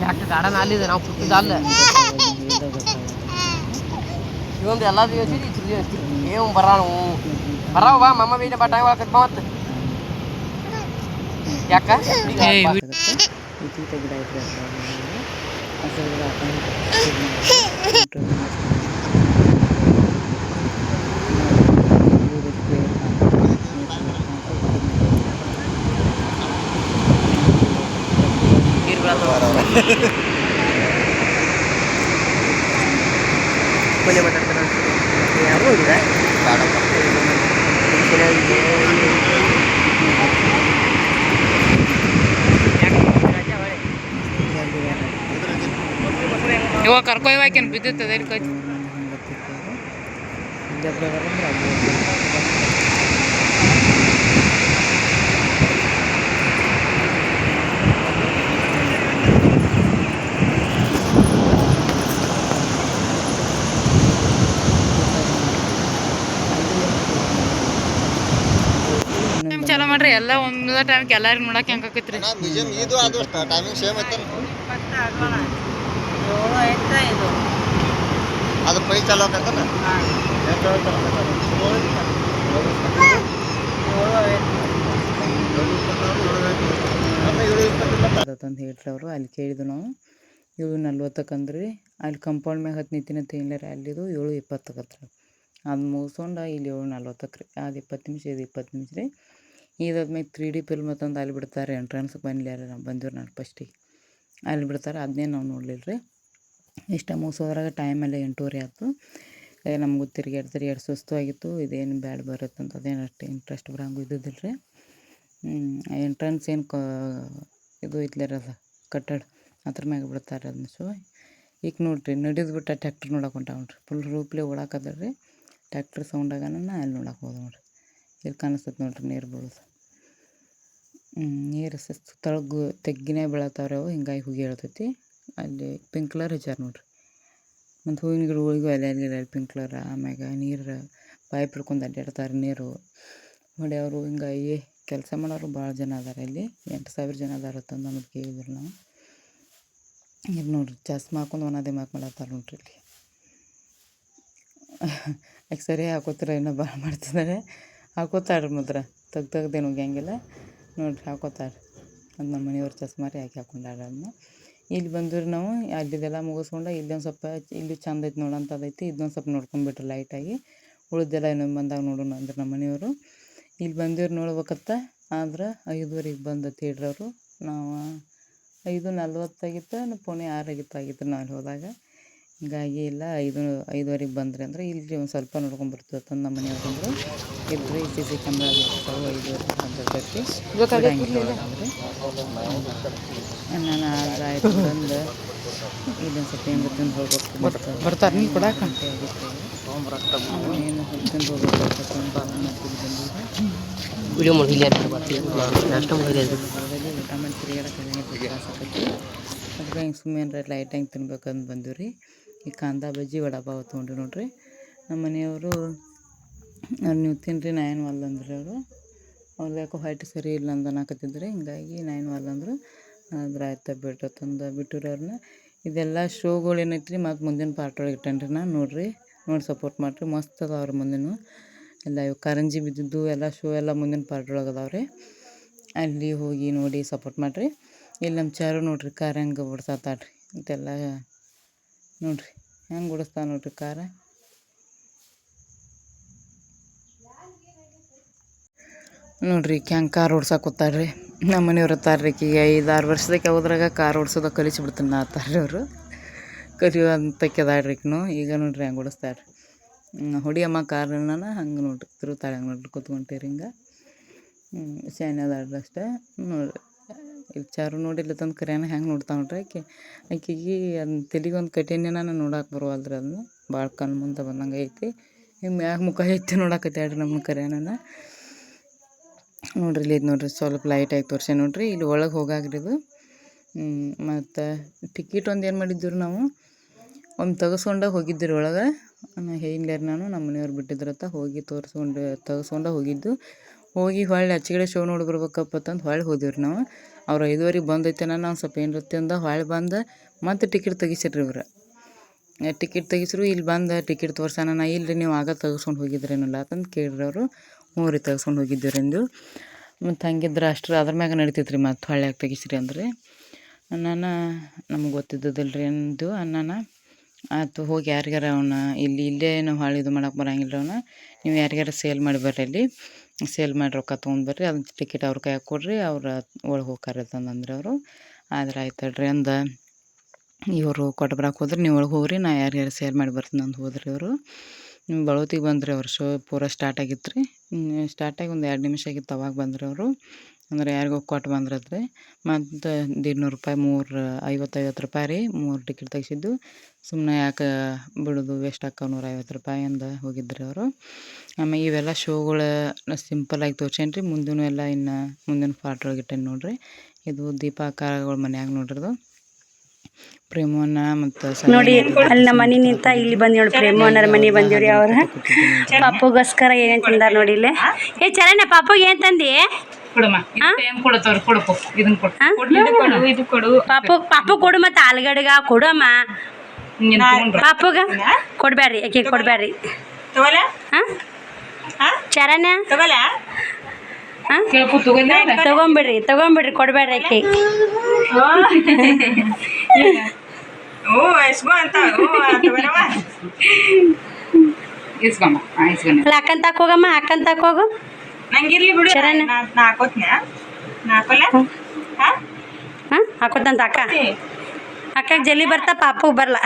ಯಾಕೆ ಗಾರ್ಡನ್ ಅಲ್ಲಿದೆ ನಾವು ಪುಟ್ಟಿದ ಅಲ್ಲ ಇವೊಂದು ಎಲ್ಲ ಯೋಚನೆ ಏವು ಬರಾಣ ಬರಾವ ಬಾ ಮಮ್ಮ ಬೀಡ ಬಾ ಟೈಮ್ ಒಳಗೆ ಮತ್ತೆ. ಯಾಕ? ಇತ್ತೀಚ ಗಿಡ ಐತ್ರಿ ಹಸಿರು ಗಿಡ ಹಾಕೊಂಡು ನೀರು ಬೀಳತ್ತವ ಮನೆ ಮಾತಾಡ್ತಾನೆ ಯಾರು ಹೋಗಿದೆ ಇವಾಗ ಬಿದ್ದಿತ್ತು ಬಿದ್ದಿತ್ತದ ಇಲ್ಲಿ ಕೈ ಟೈಮ್ ಚಲೋ ಮಾಡ್ರಿ ಎಲ್ಲ ಒಂದ ಟೈಮ್ಗೆ ಎಲ್ಲಾರಿಗೂ ನೋಡಕ್ಕೆ ಹೆಂಗೆ ಅದು ಪೈ ಚಾಲು ಆಕತ್ತಲ್ಲ ತಂದು ಹೇಳ್ರಿ ಅವರು ಅಲ್ಲಿ ಕೇಳಿದ್ವು ನಾವು. ಏಳು ನಲ್ವತ್ತಕ್ಕಂದ್ರಿ. ಅಲ್ಲಿ ಕಂಪೌಂಡ್ ಮ್ಯಾಗ ಹತ್ತು ನಿಂತಿನ ತಿನ್ಲಾರ ಅಲ್ಲಿದು ಏಳು ಇಪ್ಪತ್ತಕ್ಕತ್ರ. ಅದು ಮುಗಿಸ್ಕೊಂಡು ಇಲ್ಲಿ ಏಳು ನಲ್ವತ್ತಕ್ಕೆ ರೀ ಅದು ಇಪ್ಪತ್ತು ನಿಮಿಷ, ಇದು ಇಪ್ಪತ್ತು ನಿಮಿಷ ರೀ. ಇದಾದ್ಮೇಲೆ ತ್ರೀ ಡಿ ಫಿಲ್ಮ್ ಅಂತಂದು ಅಲ್ಲಿ ಬಿಡ್ತಾರೆ ಎಂಟ್ರೆನ್ಸ್ಗೆ ರೀ ನಾವು ಬಂದಿವ್ರಿ ನಾನು ಫಸ್ಟಿಗೆ ಅಲ್ಲಿ ಬಿಡ್ತಾರೆ ಅದನ್ನೇ ನಾವು ನೋಡಲಿಲ್ಲ ರೀ ಇಷ್ಟ ಮುಗಿಸೋದ್ರಾಗ ಟೈಮೆಲ್ಲ ಎಂಟೂವರೆ ಆಯ್ತು. ನಮಗೂ ತಿರ್ಗಾಡಿ ಎರಡು ಸುಸ್ತು ಆಗಿತ್ತು ಇದೇನು ಬ್ಯಾಡ ಬರುತ್ತೆ ಅಂತ ಅದೇನು ಅಷ್ಟು ಇಂಟ್ರೆಸ್ಟ್ ಬರಂಗೂ ಇದ್ದಿದ್ದಿಲ್ಲ ರೀ ಎಂಟ್ರೆನ್ಸ್ ಏನು ಕ, ಇದು ಇದ್ಲಿರಲ್ಲ, ಕಟ್ಟಡ ಅದ್ರ ಮ್ಯಾಗ ಬಿಡ್ತಾರೆ ಅದನ್ನ ಸೊ ಈಗ ನೋಡಿರಿ ನಡೆದು ಬಿಟ್ಟು ಟ್ಯಾಕ್ಟ್ರ್ ನೋಡಕ್ಕೆ ಹೊಂಟಾವ ನೋಡ್ರಿ. ಫುಲ್ ರೂಪ್ಲೆ ಓಡಾಕದ ರೀ ಟ್ಯಾಕ್ಟ್ರ್ ಸೌಂಡಾಗನ ಅಲ್ಲಿ ನೋಡಕ್ಕೆ ಹೋದ ನೋಡ್ರಿ. ಇಲ್ಲಿ ಕಾಣಿಸ್ತೈತೆ ನೋಡ್ರಿ ನೀರು ಬೀಳೋದು. ನೀರು ತಳಗು ತೆಗ್ಗಿನೇ ಬೀಳತ್ತಾವ್ರಿ ಅವು. ಹಿಂಗಾಗಿ ಹುಗಿ ಹೇಳ್ತೈತಿ ಅಲ್ಲಿ ಪಿಂಕ್ ಕಲರ್ ಹಚ್ಚಾರ ನೋಡ್ರಿ. ಮತ್ತು ಹೂವಿನ ಗಿಡಗಳಿಗೂ ಅಲ್ಲಿ ಪಿಂಕ್ ಕಲರ್ ಆಮ್ಯಾಗ ನೀರು ಪೈಪ್ ಹಿಡ್ಕೊಂಡು ಅಡ್ಡಾಡ್ತಾರೆ ನೀರು. ಹೊಡೆಯವರು ಹಿಂಗಾಗಿ ಕೆಲಸ ಮಾಡೋರು ಭಾಳ ಜನ ಅದಾರ ಇಲ್ಲಿ ಎಂಟು ಸಾವಿರ ಜನ ಅದಾರ ತಂದು ನಮಗೆ ಕೇಳಿದ್ರು ನಾವು. ಇದು ನೋಡ್ರಿ ಚಸ್ಮಾ ಹಾಕೊಂಡು ಒನದೇ ಮಾತು ಮಾಡತ್ತಾರ ನೋಡ್ರಿ ಇಲ್ಲಿ. ಯಾಕೆ ಸರಿ ಹಾಕೋತೀರ ಏನೋ ಭಾಳ ಮಾಡ್ತಿದ್ದಾರೆ ಹಾಕೋತಾಳ್ರಿ ಮುದ್ರ, ತೆಗ್ದು ತೆಗ್ದೇನು ಹೋಗ್ಯಂಗಿಲ್ಲ. ನೋಡ್ರಿ ಹಾಕೋತಾರ. ಅದು ನಮ್ಮ ಮನೆಯವ್ರ ಚಸ್ಮಾರಿ ಹಾಕಿ ಹಾಕೊಂಡಾರ ಅದನ್ನ ಇಲ್ಲಿ ಬಂದ್ರೆ ನಾವು, ಅಲ್ಲಿದೆಲ್ಲ ಮುಗಿಸ್ಕೊಂಡು ಇಲ್ಲೊಂದು ಸ್ವಲ್ಪ ಇಲ್ಲಿ ಚಂದ ಐತೆ ನೋಡೋಂಥದ್ದೈತಿ ಇದೊಂದು ಸ್ವಲ್ಪ ನೋಡ್ಕೊಂಬಿಟ್ರಿ ಲೈಟಾಗಿ ಉಳಿದೆಲ್ಲ ಇನ್ನೊಂದು ಬಂದಾಗ ನೋಡೋಣ ಅಂದ್ರೆ ನಮ್ಮ ಮನೆಯವರು. ಇಲ್ಲಿ ಬಂದಿವ್ರು ನೋಡ್ಬೇಕತ್ತ ಆದ್ರೆ ಐದುವರೆಗೆ ಬಂದ ಥಿಯೇಟ್ರವರು ನಾವು ಐದು ನಲ್ವತ್ತಾಗಿತ್ತು ಪೋಣೆ ಆರಾಗಿತ್ತು ಆಗಿತ್ತು ನಾವು ಅಲ್ಲಿ ಹೋದಾಗ. ಹಿಂಗಾಗಿ ಇಲ್ಲ ಐದು ಐದುವರೆಗೆ ಬಂದ್ರಿ ಅಂದ್ರೆ ಇಲ್ಲಿ ಒಂದು ಸ್ವಲ್ಪ ನೋಡ್ಕೊಂಬರ್ತೀವಿ ಅಂತ ನಮ್ಮ ಮನೆಯವ್ರು ಬಂದರು. ಈ ಸಿ ಸಿ ಕ್ಯಾಮ್ರಾ ಐದುವರೆಗೆ ಬಂದಿರ್ತೈತಿ ಬಿಡಂಗಿಲ್ಲ ಅಂದ್ರೆ ನಾನು ಆದ್ರೆ ಆಯಿತು ಬಂದು ಇದೊಂದು ಸ್ವಲ್ಪ ಏನು ತಿಂದು ಹೋಗ್ಬೇಕು ಬರ್ತಾರೆ. ನೀವು ಕೊಡಕ್ಕೆ? ಅಂತ ಏನು ತಿಂದು ಹೋಗ್ಬೇಕು ತುಂಬ ವಿಡಿಯೋ ಮಾಡಿ ಬರ್ತೀವಿ. ಊಟ ಮಾಡಿ ತಿರುಗಾಡಕ್ಕೆ ಅದಕ್ಕೆ ಹಿಂಗೆ ಸುಮ್ಮನೆ ಲೈಟ್ ಹೆಂಗೆ ತಿನ್ಬೇಕಂತ ಬಂದೀವಿ ರೀ ಈ ಕಾಂದ ಬಜ್ಜಿ ವಡಾಪಾವ್ ತೊಗೊಂಡ್ರಿ ನೋಡ್ರಿ. ನಮ್ಮ ಮನೆಯವರು ಅವ್ರು ನೀವು ತಿನ್ನಿರಿ ನಾ ಏನು ಅಂದ್ರೆ ಅವರು. ಅವ್ರು ಯಾಕೋ ಹೈಟ್ ಸರಿ ಇಲ್ಲ ಅಂತ ಅನ್ನಕತ್ತಿದ್ರಿ, ಹಿಂಗಾಗಿ ನಾಯನ್ ವಾಲ್ ಅಂದ್ರೆ. ಅಂದರು ಆಯ್ತು ಬಿಟ್ಟು ತಂದು ಬಿಟ್ಟರು ಅವ್ರನ್ನ ಇದೆಲ್ಲ ಶೋಗಳು ಏನೈತೆ ರೀ ಮತ್ತು ಮುಂದಿನ ಪಾರ್ಟ್ ಒಳಗೆ ಇಟ್ಟೇನ್ರಿ ನಾ, ನೋಡಿರಿ. ನೋಡಿ ಸಪೋರ್ಟ್ ಮಾಡಿರಿ, ಮಸ್ತ್ ಅದಾವ ರೀ ಮುಂದಿನ. ಎಲ್ಲ ಇವು ಕಾರಂಜಿ ಬಿದ್ದಿದ್ದು, ಎಲ್ಲ ಶೋ ಎಲ್ಲ ಮುಂದಿನ ಪಾರ್ಟ್ ಒಳಗೆ ಅದಾವೆ ರೀ. ಅಲ್ಲಿ ಹೋಗಿ ನೋಡಿ ಸಪೋರ್ಟ್ ಮಾಡಿರಿ. ಇಲ್ಲಿ ನಮ್ಮ ಚಾರು ನೋಡಿರಿ ಕಾರ್ ಹೆಂಗೆ ಓಡ್ಸಾತಾಡ್ರಿ ಅಂತೆಲ್ಲ ನೋಡ್ರಿ, ಹೆಂಗೆ ಓಡಿಸ್ತಾ ನೋಡ್ರಿ ಕಾರ? ನೋಡ್ರಿ ಹೆಂಗೆ ಕಾರ್ ಓಡ್ಸಾಕೊತಾರ್ರಿ ನಮ್ಮ ಮನೆಯವ್ರು ಅತ್ತಾರ್ರಿ ಈಗ ಐದು ಆರು ವರ್ಷದಕ್ಕೆ ಹೋದ್ರಾಗ ಕಾರ್ ಓಡಿಸೋದ ಕಲಿಸಿಬಿಡ್ತೀನಿ ನಾ ಹತ್ತಾರ್ರಿ ಅವರು ಕಲಿಯೋ ಅಂತ ಕೆದಾಡ್ರಿ ಈಕಿನು. ಈಗ ನೋಡ್ರಿ ಹೆಂಗೆ ಓಡಿಸ್ತಾರ್ರಿ ಹೊಡಿಯಮ್ಮ ಕಾರನ್ನ ಹಂಗೆ ನೋಡ್ರಿ ತಿರುತ್ತಾಳೆ ಹಂಗೆ ನೋಡ್ರಿ ಕೂತ್ಕೊಂತೀರಿ ಹಿಂಗೆ. ಶಾನೆ ಅದಾಳ್ರಿ ಅಷ್ಟೇ. ನೋಡ್ರಿ. ಇಲ್ಲಿ ಚಾರು ನೋಡಿಲ್ಲ ತಂದು ಕರಿಯಾನ ಹೆಂಗೆ ನೋಡ್ತಾ ನೋಡ್ರಿ ಆಕೆ. ಆಕೆಗೆ ಅದನ್ನ ತಲೆಗೆ ಒಂದು ನಾನು ನೋಡಕ್ಕೆ ಬರುವಲ್ರಿ ಅದನ್ನ ಭಾಳ ಕಣ್ಣು ಮುಂದೆ ಬಂದಂಗೆ ಐತಿ. ಹಿಂಗೆ ಮ್ಯಾಗ ಮುಖ ಐತಿ ನೋಡಕತ್ತಾಳ್ರಿ ನಮ್ಮ ಕರಿಯಾನನ ನೋಡ್ರಿ ಇಲ್ಲಿ ಇದು ನೋಡ್ರಿ ಸ್ವಲ್ಪ ಲೈಟಾಗಿ ತೋರಿಸಿ ನೋಡ್ರಿ. ಇಲ್ಲಿ ಒಳಗೆ ಹೋಗಾಗ್ರಿ ಇದು. ಮತ್ತು ಟಿಕೆಟ್ ಒಂದು ಏನು ಮಾಡಿದ್ದೀವಿ ನಾವು? ಒಮ್ಮೆ ತೆಗೆಸ್ಕೊಂಡಾಗ ಹೋಗಿದ್ದಿರಿ ಒಳಗೆ. ಹೇಗಿಲ್ಲಾರ ನಾನು ನಮ್ಮ ಮನೆಯವ್ರು ಬಿಟ್ಟಿದ್ರತ್ತ ಹೋಗಿ ತೋರಿಸ್ಕೊಂಡು, ತೆಗೆಸ್ಕೊಂಡ ಹೋಗಿದ್ದು. ಹೋಗಿ ಹೊಳ್ಳಿ ಹಚ್ಚಿಗಡೆ ಶೋ ನೋಡಿ ಬರ್ಬೇಕಪ್ಪ ಅಂತಂದು ಹೊಳ್ಳಿ ಹೋದಿವ್ರಿ ನಾವು. ಅವ್ರು ಐದುವರೆಗೆ ಬಂದೈತೆ ನಾವು ಸ್ವಲ್ಪ ಏನು ಅಂದ ಹೊಳ್ಳಿ ಬಂದು ಮತ್ತೆ ಟಿಕೆಟ್ ತೆಗಿಸಿರಿ ಇವ್ರು. ಟಿಕೆಟ್ ತೆಗಿಸ್ರು ಇಲ್ಲಿ ಬಂದು ಟಿಕೆಟ್ ತೋರ್ಸಾನ ನಾ, ಇಲ್ರಿ ನೀವು ಆಗ ತೆಗಿಸ್ಕೊಂಡು ಹೋಗಿದ್ರೇನಲ್ಲ ಅಂತಂದು ಕೇಳ್ರಿ ಅವರು. ಹ್ಞೂ ರೀ ತೆಗೆಸ್ಕೊಂಡು ಹೋಗಿದ್ದೀರಿ ಎಂದು ಮತ್ತು ಹಂಗಿದ್ರೆ ಅಷ್ಟ್ರ ಅದ್ರ ಮ್ಯಾಗ ನಡಿತೈತೆ ರೀ ಮತ್ತು ಹೊಳ್ಯಾಗ ತೆಗಿಸ್ರಿ ಅಂದ್ರೆ. ನಾನು ನಮ್ಗೆ ಗೊತ್ತಿದ್ದದಿಲ್ಲ ರೀ ಅಂದು ಅನ್ನಾನ ಆಯ್ತು ಹೋಗಿ ಯಾರಿಗಾರ ಅವನ, ಇಲ್ಲಿ ಇಲ್ಲೇ ನಾವು ಹಾಳು ಇದು ಮಾಡಕ್ಕೆ ಬರೋಂಗಿಲ್ಲ ಅವನ್ನ ನೀವು ಯಾರಿಗಾರ ಸೇಲ್ ಮಾಡಿ ಬರ್ರಿ ಅಲ್ಲಿ. ಸೇಲ್ ಮಾಡಿ ರೊಕ್ಕ ತೊಗೊಂಡು ಬರ್ರಿ ಅದನ್ನ ಟಿಕೆಟ್ ಅವ್ರ ಕೈಯಾಗ ಕೊಡ್ರಿ, ಅವ್ರು ಒಳಗೆ ಹೋಗ್ತಾರೆ ಅಂತಂದ್ರೆ ಅವರು. ಆದ್ರೆ ಆಯ್ತು ತಡ್ರಿ ಅಂದ, ಇವರು ಕೊಟ್ಟು ಬರಕ್ಕೆ ಹೋದ್ರೆ ನೀವು ಒಳಗೆ ಹೋಗ್ರಿ, ನಾ ಯಾರ್ಯಾರು ಸೇಲ್ ಮಾಡಿ ಬರ್ತೀನಿ ಅಂತ ಹೋದ್ರಿ ಅವರು ಬಳೋತಿಗೆ ಬಂದ್ರಿ ಅವ್ರ ಶೋ ಪೂರ ಸ್ಟಾರ್ಟ್ ಆಗಿತ್ತು ರೀ ಸ್ಟಾರ್ಟಾಗಿ ಒಂದು ಎರಡು ನಿಮಿಷ ಆಗಿತ್ತು ಅವಾಗ ಬಂದ್ರಿ ಅವರು. ಅಂದ್ರೆ ಯಾರಿಗೋ ಕೊಟ್ಟು ಬಂದ್ರದ್ರಿ ಮತ್ತು ದೀಡ್ನೂರು ರೂಪಾಯಿ ಮೂರು ಐವತ್ತೈವತ್ತು ರೂಪಾಯಿ ರೀ, ಮೂರು ಟಿಕೆಟ್ ತೆಗ್ಸಿದ್ದು. ಸುಮ್ಮನೆ ಯಾಕೆ ಬಿಡೋದು ವೇಸ್ಟ್ ಹಾಕೋ ನೂರ ಐವತ್ತು ರೂಪಾಯಿ ಅಂದ ಹೋಗಿದ್ರಿ ಅವರು. ಆಮೇಲೆ ಇವೆಲ್ಲ ಶೋಗಳು ಸಿಂಪಲ್ ತೋರ್ಸೇನಿ ರೀ ಮುಂದೂ ಎಲ್ಲ ಇನ್ನು ಮುಂದಿನ ಪಾರ್ಟ್ ಒಳಗೆ ಇಟ್ಟೇನಿ ನೋಡ್ರಿ. ಇದು ದೀಪಾಕಾರಗಳ ಮನ್ಯಾಗ ನೋಡ್ರದು. ಪ್ರೇಮೋನ ಮತ್ತು ನೋಡಿ ಅಲ್ಲಿ ನಮ್ಮ ಮನೆ ನಿಂತ ಇಲ್ಲಿ ಬಂದ್ ನೋಡಿ ಪ್ರೇಮೋನರ ಮನೆ ಬಂದಿವ್ರಿ ಅವ್ರ. ಪಾಪಗೋಸ್ಕರ ಏನೇನು ತಿಂದಾರ ನೋಡಿ ಇಲ್ಲಿ? ಏ ಚರಣ ಪಾಪುಗೆ ಏನ್ ತಂದಿ? ಪಾಪು ಪಾಪು ಕೊಡು ಮತ್ತೆ ಆಲ್ಗಡ್ಗ ಕೊಡಮ್ಮ. ಪಾಪಗ ಕೊಡ್ಬ್ಯಾಡ್ರಿ ಆಕೆ ಕೊಡ್ಬ್ಯಾಡ್ರಿ. ಹಾ ಚರಣ ಹಾ ಕೇಳ್ಕೊ ತಗೊಂಡ ತಗೊಂಬಿಡ್ರಿ ತಗೊಂಬಿಡ್ರಿ ಕೊಡ್ಬ್ಯಾಡ್ರಿ ಆಕೆ ಇಸ್ಕಮ್ಮ. ಹಾಂ ಇಸ್ಕೊಂಡೆ ಅಲ್ಲ ಅಕ್ಕನ್ ತಾಕ್ ಹೋಗಮ್ಮ ಅಕ್ಕನ್ ತಾಕ್ ಹೋಗು. ನಂಗಿರ್ಲಿ ಬಿಡು. ಚರಣ ನಾ ಹಾಕೋತ್ನ. ಹಾಕೋಲ್ಲ? ಹಾ? ಹಾ ಹಾಕೋತಂತ ಅಕ್ಕ. ಅಕ್ಕ ಜಲ್ದಿ ಬರ್ತಾ ಪಾಪು ಬರಲ್ಲ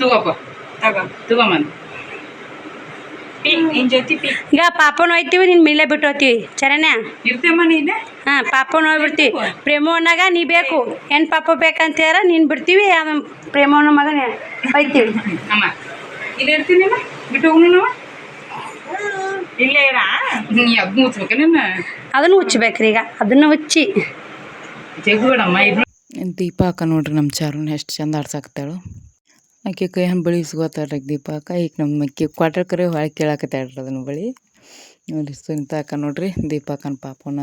ತಗೋಪ್ಪ. ತಗೋ. ತಗೊಂಬಂದು ಈಗ ಪಾಪನ ಹೋಯ್ತೀವಿ ನಿನ್ನ ಮಿಲ್ಲೇ ಬಿಟ್ಟು ಹೋಗ್ತೀವಿ ನೀನೆ ಹಾಂ ಪಾಪನ ಹೋಗ್ಬಿಡ್ತೀವಿ ಪ್ರೇಮವನ್ನಾಗ ನೀ ಬೇಕು. ಏನು ಪಾಪ ಬೇಕಂತ ಹೇಳ ನೀನು ಬಿಡ್ತೀವಿ ಆಮೇಲೆ ಪ್ರೇಮವನ ಮಗನ ಹೋಯ್ತೀವಿ ಬಿಟ್ಟು ಇಲ್ಲೇ ಇರ? ಹ್ಞೂ ಅದನ್ನ ಹುಚ್ಚಬೇಕ್ರಿ ಈಗ ಅದನ್ನು ಹುಚ್ಚಿ ದೀಪ ಹಾಕ ನೋಡ್ರಿ ನಮ್ಮ ಚಾರುನ ಎಷ್ಟು ಚಂದ ಆಡ್ಸಾಕತ್ತಾಳು. ಆಕೆ ಕೈ ಹಣ್ಣು ಬಳಿ ಇಸ್ಕೋತಾಳ್ರಿ ದೀಪಾಕ ಈಗ ನಮ್ಮ ಮಕ್ಕಿ ಕ್ವಾರ್ಟರ್ ಕರೆ ಹೊಳೆ ಕೇಳಾಕತ್ತಾಳ್ರಿ ಅದನ್ನು ಬಳಿ. ಸುಂತ ಆಕ ನೋಡ್ರಿ ದೀಪಾಕನ ಪಾಪನ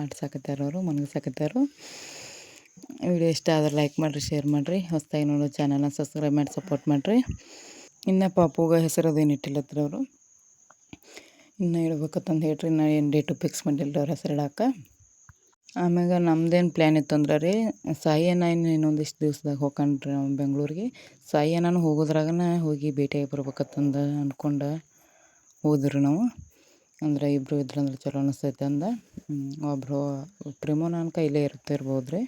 ಆಡ್ಸಾಕತ್ತಾರ ಅವರು ಮನಗಸಾಕತ್ತಾರು. ವಿಡಿಯೋ ಇಷ್ಟ ಆದ್ರೆ ಲೈಕ್ ಮಾಡಿರಿ ಶೇರ್ ಮಾಡಿರಿ. ಹೊಸ್ದಾಗಿ ನೋಡೋ ಚಾನಲ್ನ ಸಬ್ಸ್ಕ್ರೈಬ್ ಮಾಡಿ ಸಪೋರ್ಟ್ ಮಾಡಿರಿ. ಇನ್ನು ಪಾಪುಗ ಹೆಸರು ಅದೇನು ಇಟ್ಟಿಲ್ಲತ್ರ ಅವರು ಇನ್ನು ಹೇಳ್ಬೇಕಂತಂದು ಹೇಳ್ರಿ ನಾ ಏನು ಡೇಟು ಫಿಕ್ಸ್ ಮಾಡಿಲ್ಲ ಅವ್ರ ಹೆಸರು ಇಡಾಕ. ಆಮ್ಯಾಗ ನಮ್ದೇನು ಪ್ಲ್ಯಾನ್ ಇತ್ತಂದ್ರೆ ರೀ ಸಾಯಿ ಅಣ್ಣ ಇನ್ನು ಇನ್ನೊಂದಿಷ್ಟು ದಿವ್ಸದಾಗ ಹೋಗ್ಕಂಡ್ರಿ ಬೆಂಗಳೂರಿಗೆ. ಸಾಯಿ ಅಣ್ಣನ ಹೋಗೋದ್ರಾಗನ ಹೋಗಿ ಭೇಟಿಯಾಗಿ ಬರ್ಬೇಕತ್ತಂದು ಅಂದ್ಕೊಂಡು ಹೋದ್ರಿ ನಾವು. ಅಂದ್ರೆ ಇಬ್ಬರು ಇದ್ರಂದ್ರೆ ಚಲೋ ಅನಿಸ್ತೈತೆ ಅಂದ. ಒಬ್ಬರು ಪ್ರೇಮೋ ನಾನು ಇಲ್ಲೇ ಇರ್ತಿರ್ಬೋದು ರೀ